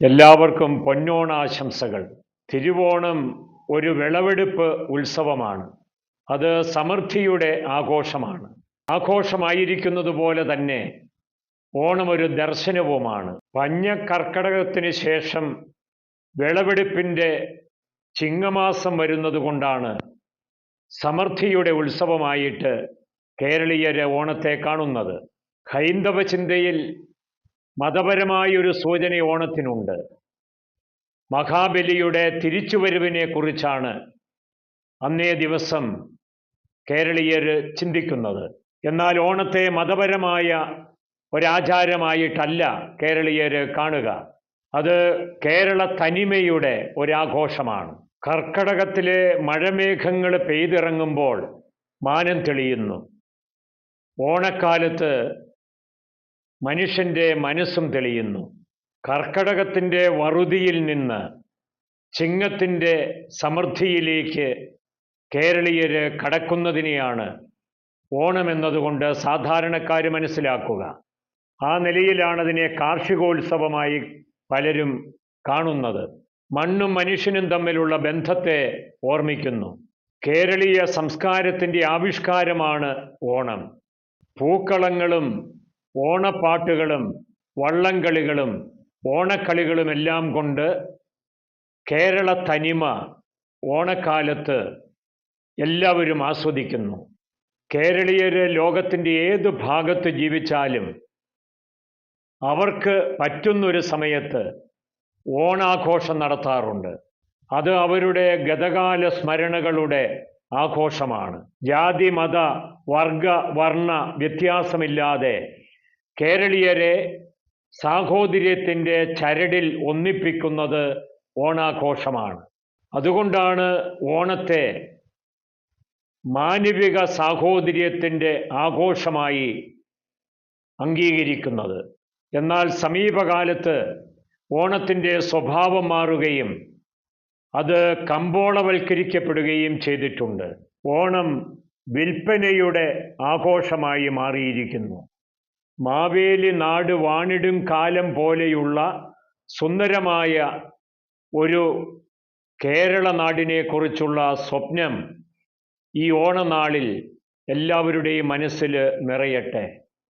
എല്ലാവർക്കും പൊന്നോണാശംസകൾ. തിരുവോണം ഒരു വിളവെടുപ്പ് ഉത്സവമാണ്. അത് സമൃദ്ധിയുടെ ആഘോഷമാണ്. ആഘോഷമായിരിക്കുന്നത് പോലെ തന്നെ ഓണം ഒരു ദർശനവുമാണ്. പഞ്ഞ കർക്കടകത്തിന് ശേഷം വിളവെടുപ്പിന്റെ ചിങ്ങമാസം വരുന്നത് കൊണ്ടാണ് സമൃദ്ധിയുടെ ഉത്സവമായിട്ട് കേരളീയരെ ഓണത്തെ കാണുന്നത്. ഹൈന്ദവ ചിന്തയിൽ മതപരമായൊരു സൂചന ഓണത്തിനുണ്ട്. മഹാബലിയുടെ തിരിച്ചുവരവിനെ കുറിച്ചാണ് അന്നേ ദിവസം കേരളീയർ ചിന്തിക്കുന്നത്. എന്നാൽ ഓണത്തെ മതപരമായ ഒരാചാരമായിട്ടല്ല കേരളീയർ കാണുക. അത് കേരള തനിമയുടെ ഒരാഘോഷമാണ്. കർക്കടകത്തിലെ മഴമേഘങ്ങൾ പെയ്തിറങ്ങുമ്പോൾ മാനം തെളിയുന്നു. ഓണക്കാലത്ത് മനുഷ്യന്റെ മനസ്സും തെളിയുന്നു. കർക്കടകത്തിന്റെ വറുതിയിൽ നിന്ന് ചിങ്ങത്തിന്റെ സമൃദ്ധിയിലേക്ക് കേരളീയർ കടക്കുന്നതിനെയാണ് ഓണമെന്നതുകൊണ്ട് സാധാരണക്കാർ മനസ്സിലാക്കുക. ആ നിലയിലാണ് അതിനെ കാർഷികോത്സവമായി പലരും കാണുന്നത്. മണ്ണും മനുഷ്യനും തമ്മിലുള്ള ബന്ധത്തെ ഓർമ്മിക്കുന്നു. കേരളീയ സംസ്കാരത്തിന്റെ ആവിഷ്കാരമാണ് ഓണം. പൂക്കളങ്ങളും ഓണപ്പാട്ടുകളും വള്ളംകളികളും ഓണക്കളികളുമെല്ലാം കൊണ്ട് കേരള തനിമ ഓണക്കാലത്ത് എല്ലാവരും ആസ്വദിക്കുന്നു. കേരളീയർ ലോകത്തിന്റെ ഏത് ഭാഗത്ത് ജീവിച്ചാലും അവർക്ക് പറ്റുന്നൊരു സമയത്ത് ഓണാഘോഷം നടത്താറുണ്ട്. അത് അവരുടെ ഗതകാല സ്മരണകളുടെ ആഘോഷമാണ്. ജാതി മത വർഗ വർണ വ്യത്യാസമില്ലാതെ കേരളീയരെ സാഹോദര്യത്തിന്റെ ചരടിൽ ഒന്നിപ്പിക്കുന്നത് ഓണാഘോഷമാണ്. അതുകൊണ്ടാണ് ഓണത്തെ മാനവിക സാഹോദര്യത്തിന്റെ ആഘോഷമായി അംഗീകരിക്കുന്നത്. എന്നാൽ സമീപകാലത്ത് ഓണത്തിന്റെ സ്വഭാവം മാറുകയും അത് കമ്പോളവൽക്കരിക്കപ്പെടുകയും ചെയ്തിട്ടുണ്ട്. ഓണം വിൽപ്പനയുടെ ആഘോഷമായി മാറിയിരിക്കുന്നു. മാവേലി നാട് വാണിടും കാലം പോലെയുള്ള സുന്ദരമായ ഒരു കേരള നാടിനെക്കുറിച്ചുള്ള സ്വപ്നം ഈ ഓണനാളിൽ എല്ലാവരുടെയും മനസ്സിൽ നിറയട്ടെ.